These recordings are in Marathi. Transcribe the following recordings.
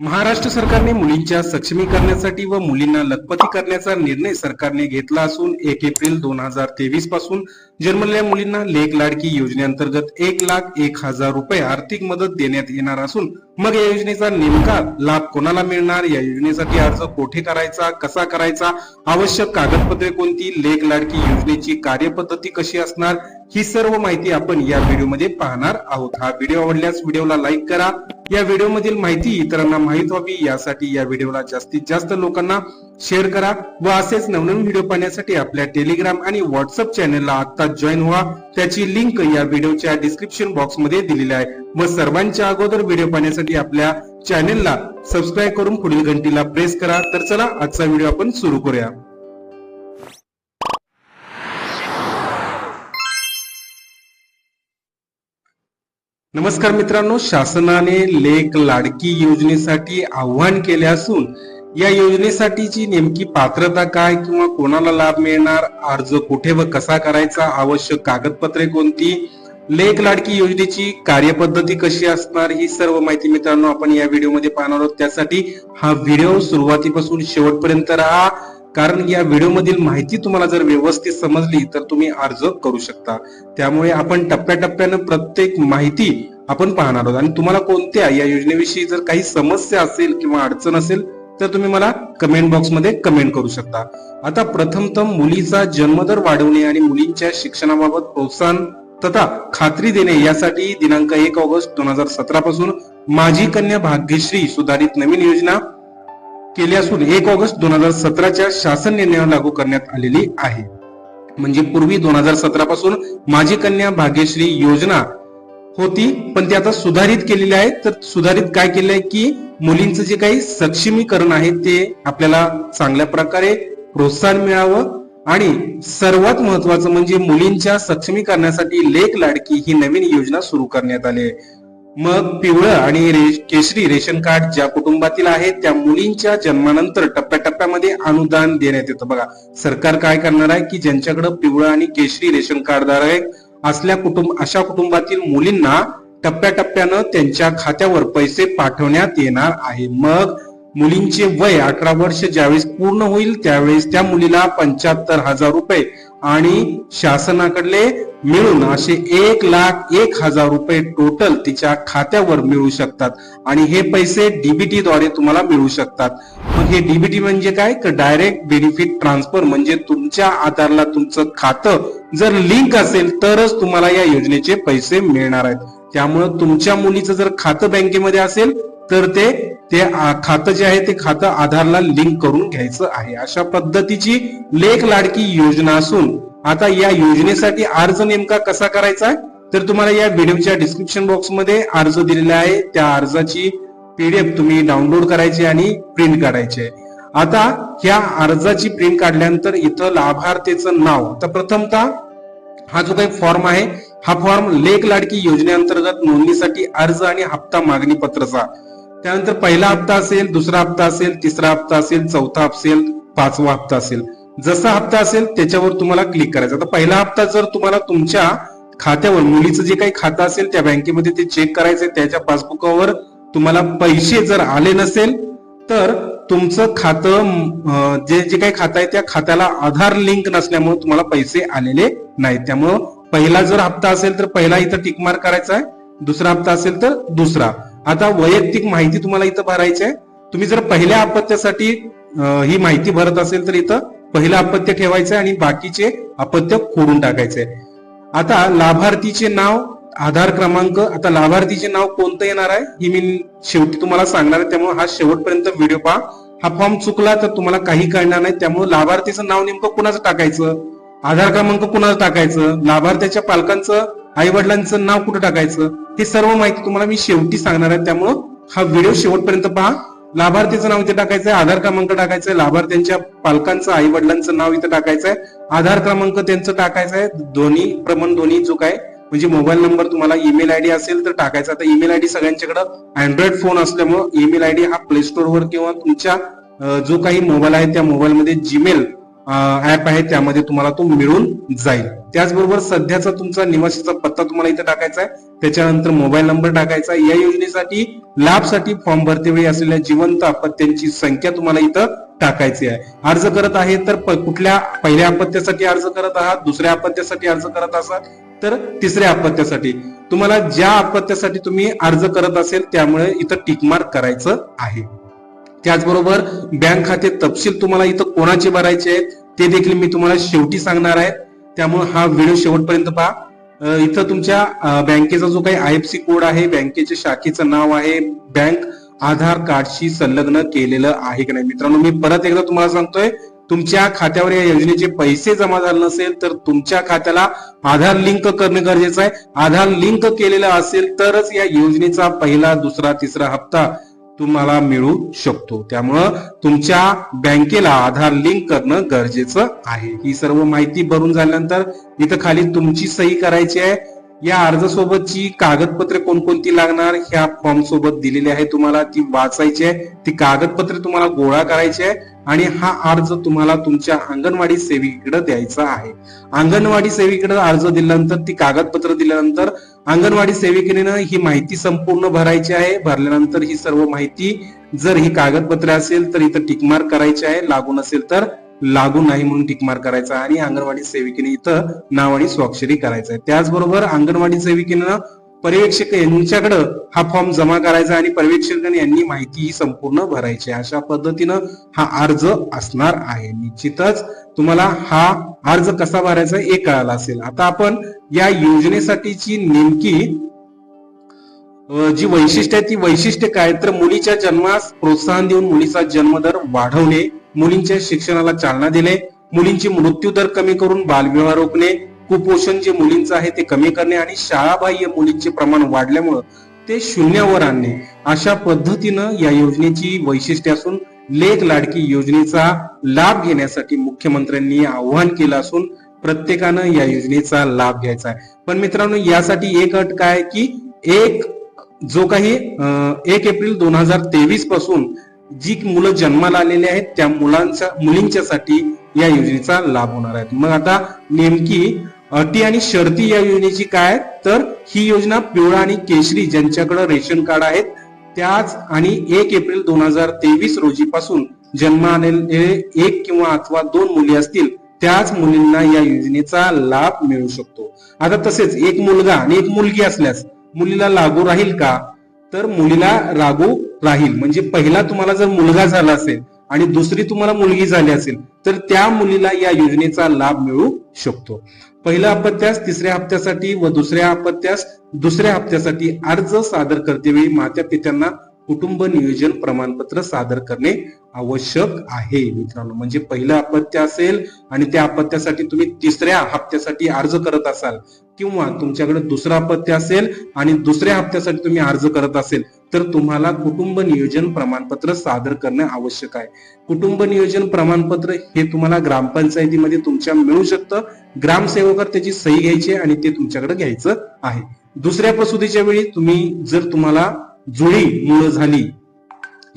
महाराष्ट्र सरकारने मुलींच्या सक्षमीकरणासाठी व मुलींना लखपती करण्याचा निर्णय सरकारने घेतला असून एक एप्रिल दोन हजार तेवीसपासून जन्मलेल्या मुलींना लेख लाडकी योजनेअंतर्गत एक लाख एक हजार रुपये आर्थिक मदत देण्यात येणार असून मग या योजनेचा नेमका लाभ कोणाला मिळणार? या योजनेसाठी अर्ज कोठे करायचा? कसा करायचा? आवश्यक कागदपत्रे कोणती? लेख लाडकी योजनेची कार्यपद्धती कशी असणार? ही सर्व माहिती आपण या व्हिडिओमध्ये पाहणार आहोत. हा व्हिडिओ आवडल्यास व्हिडिओला लाईक करा. या व्हिडिओ मधील माहिती इतरांना माहीत व्हावी. यासाठी या व्हिडिओला जास्तीत जास्त लोकांना शेअर करा व असेच नवनवीन व्हिडिओ पाहण्यासाठी आपल्या टेलिग्राम आणि व्हॉट्सअप चॅनलला आता जॉईन व्हा. त्याची लिंक या व्हिडिओच्या डिस्क्रिप्शन बॉक्समध्ये दिलेली आहे. व सर्वांच्या अगोदर व्हिडिओ पाहण्यासाठी आपल्या चॅनेलला सबस्क्राईब करून पुढील घंटीला प्रेस करा. तर चला आजचा व्हिडिओ आपण सुरू करूया. नमस्कार मित्रांनो शासनाने लेख लाडकी योजनेसाठी आव्हान केले असून या योजनेसाठीची नेमकी पात्रता काय किंवा कोणाला लाभ मिळणार अर्ज कुठे व कसा करायचा आवश्यक कागदपत्रे कोणती लेख लाडकी योजनेची कार्यपद्धती कशी असणार ही सर्व माहिती मित्रांनो आपण या व्हिडिओमध्ये पाहणार आहोत. त्यासाठी हा व्हिडिओ सुरुवातीपासून शेवटपर्यंत राहा. कारण या व्हिडिओमधील माहिती तुम्हाला जर व्यवस्थित समजली तर तुम्ही अर्ज करू शकता. त्यामुळे आपण टप्प्याटप्प्यानं प्रत्येक माहिती आपण पाहणार आहोत. आणि तुम्हाला कोणत्या या योजनेविषयी जर काही समस्या असेल किंवा अडचण असेल तर तुम्ही मला कमेंट बॉक्समध्ये कमेंट करू शकता. आता प्रथमतम मुलीचा जन्मदर वाढवणे आणि मुलींच्या शिक्षणाबाबत प्रोत्साहन तथा खात्री देणे यासाठी दिनांक एक ऑगस्ट दोन हजार सतरा पासून माझी कन्या भाग्यश्री सुधारित नवीन योजना केली असून एक ऑगस्ट दोन हजार सतराच्या शासन निर्णयावर लागू करण्यात आलेली आहे. म्हणजे पूर्वी दोन हजार सतरा पासून माझी कन्या भाग्यश्री योजना होती पण ती आता सुधारित केलेली आहे. तर सुधारित काय केलं आहे की मुलींचं जे काही सक्षमीकरण आहे ते आपल्याला चांगल्या प्रकारे प्रोत्साहन मिळावं आणि सर्वात महत्वाचं म्हणजे मुलींच्या सक्षमीकरणासाठी लेख लाडकी ही नवीन योजना सुरू करण्यात आली आहे. मग पिवळं आणि रे- केशरी रेशन कार्ड ज्या कुटुंबातील आहे त्या मुलींच्या जन्मानंतर टप्प्याटप्प्यामध्ये अनुदान देण्यात येतं. बघा सरकार काय करणार आहे की ज्यांच्याकडे पिवळं आणि केशरी रेशन कार्ड आहे असल्या कुटुंब अशा कुटुंबातील मुलींना टप्प्याटप्प्यानं त्यांच्या खात्यावर पैसे पाठवण्यात येणार आहे. मग मुलींचे वय अठरा वर्ष ज्यावेळेस पूर्ण होईल त्यावेळेस त्या मुलीला पंच्याहत्तर हजार रुपये आणि शासनाकडले मिळून असे एक लाख एक हजार रुपये टोटल तिच्या खात्यावर मिळू शकतात. आणि हे पैसे डीबीटी द्वारे तुम्हाला मिळू शकतात. मग हे डीबीटी म्हणजे काय? डायरेक्ट बेनिफिट ट्रान्सफर म्हणजे तुमच्या आधारला तुमचं खातं जर लिंक असेल तरच तुम्हाला या योजनेचे पैसे मिळणार आहेत. त्यामुळं तुमच्या मुलीचं जर खातं बँकेमध्ये असेल तर ते ते खातं जे आहे ते खातं आधारला लिंक करून घ्यायचं आहे. अशा पद्धतीची लेख लाडकी योजना असून आता या योजनेसाठी अर्ज नेमका कसा करायचा आहे? तर तुम्हाला या व्हिडिओच्या डिस्क्रिप्शन बॉक्समध्ये अर्ज दिलेला आहे. त्या अर्जाची पीडीएफ तुम्ही डाउनलोड करायची आणि प्रिंट काढायची आता ह्या अर्जाची प्रिंट काढल्यानंतर इथं लाभार्थीचं नाव. तर प्रथमतः हा जो काही फॉर्म आहे हा फॉर्म लेख लाडकी योजनेअंतर्गत नोंदणीसाठी अर्ज आणि हप्ता मागणी पत्रचा त्यानंतर पहिला हप्ता असेल दुसरा हप्ता असेल तिसरा हप्ता असेल चौथा असेल पाचवा हप्ता असेल. जसा हप्ता असेल त्याच्यावर तुम्हाला क्लिक करायचं. आता पहिला हप्ता जर तुम्हाला तुमच्या खात्यावर मुलीचं जे काही खातं असेल त्या बँकेमध्ये ते चेक करायचं त्याच्या पासबुकावर तुम्हाला पैसे जर आले नसेल तर तुमचं खातं जे जे काही खातं आहे त्या खात्याला आधार लिंक नसल्यामुळे तुम्हाला पैसे आलेले नाहीत. त्यामुळं पहिला जर हप्ता असेल तर पहिला इथं टिक मार्क करायचा आहे. दुसरा हप्ता असेल तर दुसरा. आता वैयक्तिक माहिती तुम्हाला इथं भरायची आहे तुम्ही जर पहिल्या अपत्यासाठी ही माहिती भरत असेल तर इथं पहिलं अपत्य ठेवायचं आहे आणि बाकीचे अपत्य खोडून टाकायचे आता लाभार्थीचे नाव आधार क्रमांक आता लाभार्थीचे नाव कोणतं येणार आहे ही मी शेवटी तुम्हाला सांगणार आहे. त्यामुळे हा शेवटपर्यंत व्हिडिओ पहा. हा फॉर्म चुकला तर तुम्हाला काही कळणार नाही. त्यामुळे लाभार्थीचं नाव नेमकं कुणाचं टाकायचं? आधार क्रमांक कुणाचं टाकायचं? लाभार्थ्याच्या पालकांचं आई वडिलांचं नाव कुठं टाकायचं? हे सर्व माहिती तुम्हाला मी शेवटी सांगणार आहे. त्यामुळं हा व्हिडिओ शेवटपर्यंत पहा. लाभार्थीचं नाव इथे टाकायचं आहे आधार क्रमांक टाकायचा आहे लाभार्थ्यांच्या पालकांचं आई वडिलांचं नाव इथे टाकायचं आहे आधार क्रमांक त्यांचं टाकायचं आहे दोन्ही प्रमाण दोन्ही जो काय म्हणजे मोबाईल नंबर तुम्हाला ईमेल आयडी असेल तर टाकायचा. आता ईमेल आयडी सगळ्यांच्याकडे अँड्रॉइड फोन असल्यामुळे ईमेल आयडी हा प्ले स्टोअरवर किंवा तुमच्या जो काही मोबाईल आहे त्या मोबाईलमध्ये जीमेल ऍप आहे त्यामध्ये तुम्हाला तो मिळून जाईल. त्याचबरोबर सध्याचा तुमचा निवासीचा पत्ता तुम्हाला इथं टाकायचा आहे. त्याच्यानंतर मोबाईल नंबर टाकायचा आहे. या योजनेसाठी लाभसाठी फॉर्म भरते वेळी असलेल्या जिवंत अपत्यांची संख्या तुम्हाला इथं टाकायची आहे. अर्ज करत आहे तर कुठल्या पहिल्या अपत्यासाठी अर्ज करत आहात? दुसऱ्या अपत्यासाठी अर्ज करत असाल तर तिसऱ्या अपत्यासाठी तुम्हाला ज्या अपत्यासाठी तुम्ही अर्ज करत असेल त्यामुळे इथं टिकमार्क करायचं आहे. त्याचबरोबर बँक खाते तपशील तुम्हाला इथं कोणाचे भरायचे आहेत ते देखील मी तुम्हाला शेवटी सांगणार आहे. त्यामुळे हा व्हिडिओ शेवटपर्यंत पहा. इथं तुमच्या बँकेचा जो काही आय एफ सी कोड आहे बँकेच्या शाखेचं नाव आहे बँक आधार कार्डशी संलग्न केलेलं आहे की नाही? मित्रांनो मी परत एकदा तुम्हाला सांगतोय तुमच्या खात्यावर या योजनेचे पैसे जमा झाले नसेल तर तुमच्या खात्याला आधार लिंक करणे गरजेचं आहे. आधार लिंक केलेलं असेल तरच या योजनेचा पहिला दुसरा तिसरा हप्ता तुम्हाला मिळू शकतो. त्यामुळं तुमच्या बँकेला आधार लिंक करणं गरजेचं आहे. ही सर्व माहिती भरून झाल्यानंतर इथं खाली तुमची सही करायची आहे. या अर्जासोबतची कागदपत्रे कोणकोणती लागणार ह्या फॉर्म सोबत दिलेली आहे तुम्हाला. ती वाचायची आहे. ती कागदपत्रे तुम्हाला गोळा करायची आहे. आणि हा अर्ज तुम्हाला तुमच्या अंगणवाडी सेविकेकडे द्यायचा आहे. अंगणवाडी सेविकेकडे अर्ज दिल्यानंतर ती कागदपत्र दिल्यानंतर अंगणवाडी सेविकेने ही माहिती संपूर्ण भरायची आहे. भरल्यानंतर ही सर्व माहिती जर ही कागदपत्रे असेल तर इथं टिकमार्क करायची आहे. लागू नसेल तर लागू नाही म्हणून टिकमार्क करायचा आणि अंगणवाडी सेविकेने इथं नाव आणि स्वाक्षरी करायचं आहे. त्याचबरोबर अंगणवाडी सेविकेनं पर्यवेक्षक यांच्याकडं हा फॉर्म जमा करायचा आणि पर्यवेक्षकांनी यांनी माहिती ही संपूर्ण भरायची अशा पद्धतीनं हा अर्ज असणार आहे. निश्चितच तुम्हाला हा अर्ज कसा भरायचा हे कळाला असेल. आता आपण या योजनेसाठीची नेमकी जी वैशिष्ट्य आहे ती वैशिष्ट्य काय? तर मुलीच्या जन्मास प्रोत्साहन देऊन मुलीचा जन्मदर वाढवणे मुलींच्या शिक्षणाला चालना देणे मुलींची मृत्यू दर कमी करून बालविवाह रोखणे कुपोषण जे मुलींचं आहे ते कमी करणे आणि शाळाबाह्य मुलींचे प्रमाण वाढल्यामुळं ते शून्यावर आणणे. अशा पद्धतीनं या योजनेची वैशिष्ट्य असून लेख लाडकी योजनेचा लाभ घेण्यासाठी मुख्यमंत्र्यांनी आवाहन केलं असून प्रत्येकानं या योजनेचा लाभ घ्यायचा आहे. पण मित्रांनो यासाठी एक अट काय की एक जो काही एक एप्रिल दोन हजार तेवीसपासून जी मुलं जन्माला आलेली आहेत त्या मुलांच्या मुलींच्यासाठी या योजनेचा लाभ होणार आहे. मग आता नेमकी अटी आणि शर्ती या योजनेची काय तर ही योजना पिवळा आणि केशरी ज्यांच्याकडे रेशन कार्ड आहेत त्याच आणि एक एप्रिल दोन हजार तेवीस रोजी पासून जन्म आलेले एक किंवा अथवा दोन मुली असतील त्याच मुलींना या योजनेचा लाभ मिळू शकतो. आता तसेच एक मुलगा आणि एक मुलगी असल्यास मुलीला लागू राहील का? तर मुलीला लागू राहील. म्हणजे पहिला तुम्हाला जर मुलगा झाला असेल आणि दुसरी तुम्हाला मुलगी झाली असेल तर त्या मुलीला या योजनेचा लाभ मिळू शकतो. पहिल्या अपत्यास तिसऱ्या हप्त्यासाठी व दुसऱ्या अपत्यास दुसऱ्या हप्त्यासाठी अर्ज सादर करतेवेळी मात्या पित्यांना कुटुंब नियोजन प्रमाणपत्र सादर करणे आवश्यक आहे मित्रांनो. म्हणजे पहिलं अपत्य असेल आणि त्या अपत्यासाठी तुम्ही तिसऱ्या हप्त्यासाठी अर्ज करत असाल किंवा तुमच्याकडे दुसरं अपत्य असेल आणि दुसऱ्या हप्त्यासाठी तुम्ही अर्ज करत असेल तर तुम्हाला कुटुंब नियोजन प्रमाणपत्र सादर करणे आवश्यक आहे. कुटुंब नियोजन प्रमाणपत्र हे तुम्हाला ग्रामपंचायतीमध्ये तुमच्या मिळू शकतं. ग्रामसेवकर त्याची सही घ्यायची आहे आणि ते तुमच्याकडे घ्यायचं आहे. दुसऱ्या प्रसूतीच्या वेळी तुम्ही जर तुम्हाला जुळी मुलं झाली.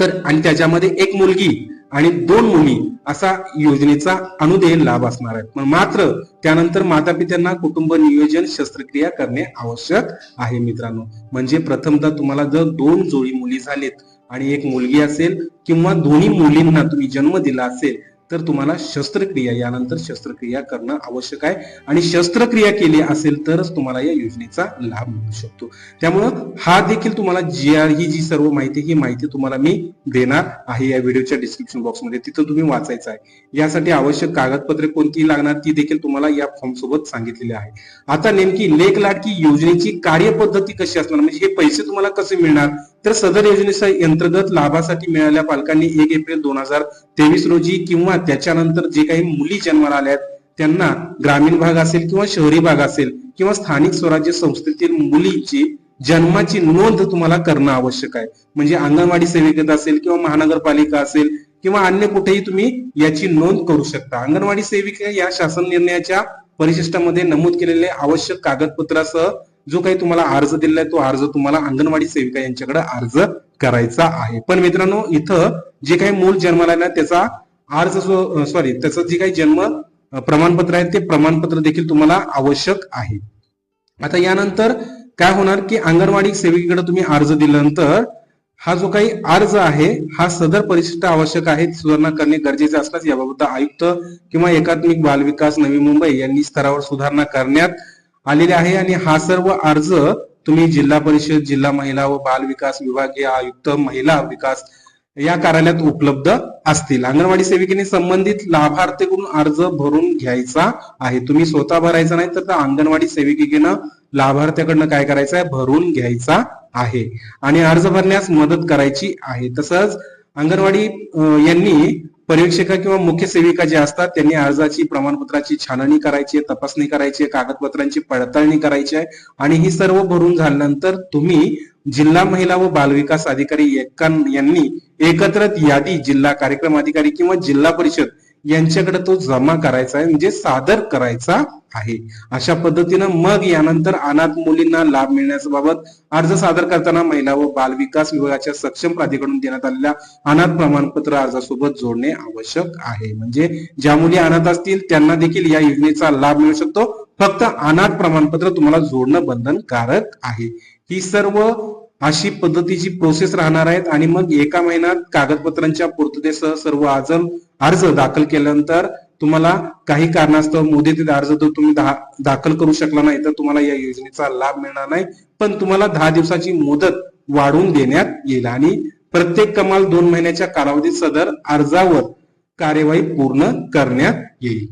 तर आणि त्याच्यामध्ये एक मुलगी आणि दोन मुली असा योजनेचा अनुदेय लाभ असणार आहे. पण मात्र त्यानंतर माता पित्यांना कुटुंब नियोजन शस्त्रक्रिया करणे आवश्यक आहे मित्रांनो. म्हणजे प्रथमतः तुम्हाला जर दोन जोडी मुली झालेत आणि एक मुलगी असेल किंवा दोन्ही मुलींना तुम्ही जन्म दिला असेल तर तुम्हाला शस्त्रक्रिया यानंतर शस्त्रक्रिया करणं आवश्यक आहे. आणि शस्त्रक्रिया केली असेल तरच तुम्हाला या योजनेचा लाभ मिळू शकतो. त्यामुळं हा देखील तुम्हाला जी ही जी सर्व माहिती ही माहिती तुम्हाला मी देणार आहे या व्हिडिओच्या डिस्क्रिप्शन बॉक्समध्ये तिथं तुम्ही वाचायचं आहे. यासाठी आवश्यक कागदपत्रे कोणती लागणार ती देखील तुम्हाला या फॉर्म सोबत सांगितलेली आहे. आता नेमकी लेख लाडकी योजनेची कार्यपद्धती कशी असणार? म्हणजे हे पैसे तुम्हाला कसे मिळणार? तर सदर योजनेच्या अंतर्गत लाभासाठी मिळालेल्या पालकांनी एक एप्रिल दोन हजार तेवीस रोजी किंवा त्याच्यानंतर जे काही मुली जन्माला आल्या आहेत त्यांना ग्रामीण भाग असेल किंवा शहरी भाग असेल किंवा स्थानिक स्वराज्य संस्थेतील मुलीची जन्माची नोंद तुम्हाला करणं आवश्यक आहे. म्हणजे अंगणवाडी सेविकेत असेल किंवा महानगरपालिका असेल किंवा अन्य कुठेही तुम्ही याची नोंद करू शकता. अंगणवाडी सेविका या शासन निर्णयाच्या परिशिष्टामध्ये नमूद केलेले आवश्यक कागदपत्रासह जो काही तुम्हाला अर्ज दिलाय तो अर्ज तुम्हाला अंगणवाडी सेविका यांच्याकडे अर्ज करायचा आहे. पण मित्रांनो इथं जे काही मूल जन्माला आला त्याचा अर्ज सॉरी त्याचं जे काही जन्म प्रमाणपत्र आहे ते प्रमाणपत्र देखील तुम्हाला आवश्यक आहे. आता यानंतर काय होणार की अंगणवाडी सेविकेकडे तुम्ही अर्ज दिल्यानंतर हा जो काही अर्ज आहे हा सदर परिशिष्ट आवश्यक आहे सुधारणा करणे गरजेचे असल्यास याबाबत आयुक्त किंवा एकात्मिक बालविकास नवी मुंबई यांनी स्तरावर सुधारणा करण्यात आलेले आहे आणि हा सर्व अर्ज तुम्ही जिल्हा परिषद जिल्हा महिला व बाल विकास विभागीय आयुक्त महिला विकास या कार्यालयात उपलब्ध असतील. अंगणवाडी सेविकेने संबंधित लाभार्थीकडून अर्ज भरून घ्यायचा आहे. तुम्ही स्वतः भरायचा नाही तर अंगणवाडी सेविकेनं लाभार्थ्याकडनं काय करायचं आहे? भरून घ्यायचा आहे. आणि अर्ज भरण्यास मदत करायची आहे. तसंच अंगणवाडी यांनी पर्यवेक्षिका किंवा मुख्य सेविका जे असतात त्यांनी अर्जाची प्रमाणपत्राची छाननी करायची आहे तपासणी करायची आहे कागदपत्रांची पडताळणी करायची आहे आणि ही सर्व भरून झाल्यानंतर तुम्ही जिल्हा महिला व बालविकास अधिकारी यांनी एकत्रित यादी जिल्हा कार्यक्रम अधिकारी किंवा जिल्हा परिषद यांच्याकडे तो जमा करायचा आहे म्हणजे सादर करायचा आहे. अशा पद्धतीनं मग यानंतर अनाथ मुलींना लाभ मिळण्याबाबत अर्ज सादर करताना महिला व बाल विकास विभागाच्या सक्षम प्राधिकरण देण्यात आलेल्या अनाथ प्रमाणपत्र अर्जासोबत जोडणे आवश्यक आहे. म्हणजे ज्या मुली अनाथ असतील त्यांना देखील या योजनेचा लाभ मिळू शकतो. फक्त अनाथ प्रमाणपत्र तुम्हाला जोडणं बंधनकारक आहे. ही सर्व अशी पद्धतीची प्रोसेस राहणार आहेत आणि मग एका महिन्यात कागदपत्रांच्या पूर्ततेसह सर्व अर्ज अर्ज दाखल केल्यानंतर तुम्हाला काही कारणास्तव मुदतीत अर्ज जर तुम्ही दाखल करू शकला नाही तर तुम्हाला या योजनेचा लाभ मिळणार नाही. पण तुम्हाला दहा दिवसाची मुदत वाढवून देण्यात येईल आणि प्रत्येक कमाल दोन महिन्याच्या कालावधीत सदर अर्जावर कार्यवाही पूर्ण करण्यात येईल.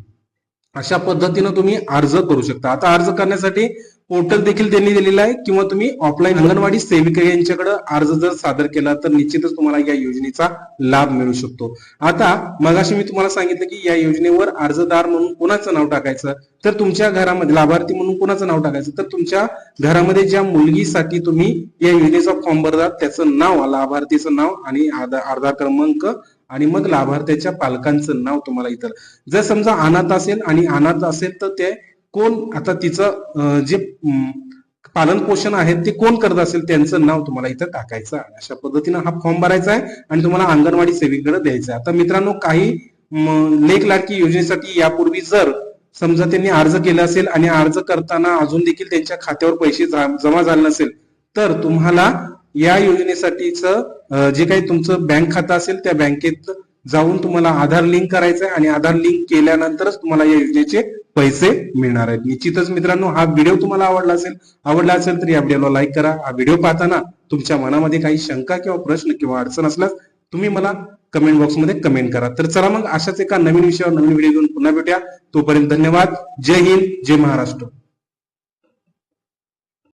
अशा पद्धतीनं तुम्ही अर्ज करू शकता. आता अर्ज करण्यासाठी पोर्टल देखील त्यांनी दिलेला आहे. किंवा तुम्ही ऑफलाईन अंगणवाडी सेविका यांच्याकडे अर्ज जर सादर केला तर निश्चितच तुम्हाला या योजनेचा लाभ मिळू शकतो. आता मगाशी मी तुम्हाला सांगितलं की या योजनेवर अर्जदार म्हणून कुणाचं नाव टाकायचं? तर तुमच्या घरामध्ये लाभार्थी म्हणून कुणाचं नाव टाकायचं? तर तुमच्या घरामध्ये ज्या मुलगीसाठी तुम्ही या योजनेचा फॉर्म भरतात त्याचं नाव लाभार्थीचं नाव आणि आधार क्रमांक आणि मग लाभार्थ्याच्या पालकांचं नाव तुम्हाला इतर जर समजा अनाथ असेल आणि अनाथ असेल तर ते कोण आता तिचं जे पालन पोषण आहे ते कोण करत असेल त्यांचं नाव तुम्हाला इथं टाकायचं आहे. अशा पद्धतीनं हा फॉर्म भरायचा आहे आणि तुम्हाला अंगणवाडी सेविकेकडे द्यायचा आहे. आता मित्रांनो काही लेख लाडकी योजनेसाठी यापूर्वी जर समजा त्यांनी अर्ज केला असेल आणि अर्ज करताना अजून देखील त्यांच्या खात्यावर पैसे जा- जमा झाले नसेल तर तुम्हाला या योजनेसाठीच जे काही तुमचं बँक खातं असेल त्या बँकेत जाऊन तुम्हाला आधार लिंक करायचं आहे आणि आधार लिंक केल्यानंतरच तुम्हाला या योजनेचे पैसे मिळणार आहेत. निश्चितच मित्रांनो हा व्हिडिओ तुम्हाला आवडला असेल आवडला असेल तर या व्हिडिओला लाईक करा. हा व्हिडिओ पाहताना तुमच्या मनामध्ये काही शंका किंवा प्रश्न किंवा अडचण असल्यास तुम्ही मला कमेंट बॉक्समध्ये कमेंट करा. तर चला मग अशाच एका नवीन विषयावर नवीन व्हिडिओ घेऊन पुन्हा भेटूया. तोपर्यंत धन्यवाद. जय हिंद जय महाराष्ट्र.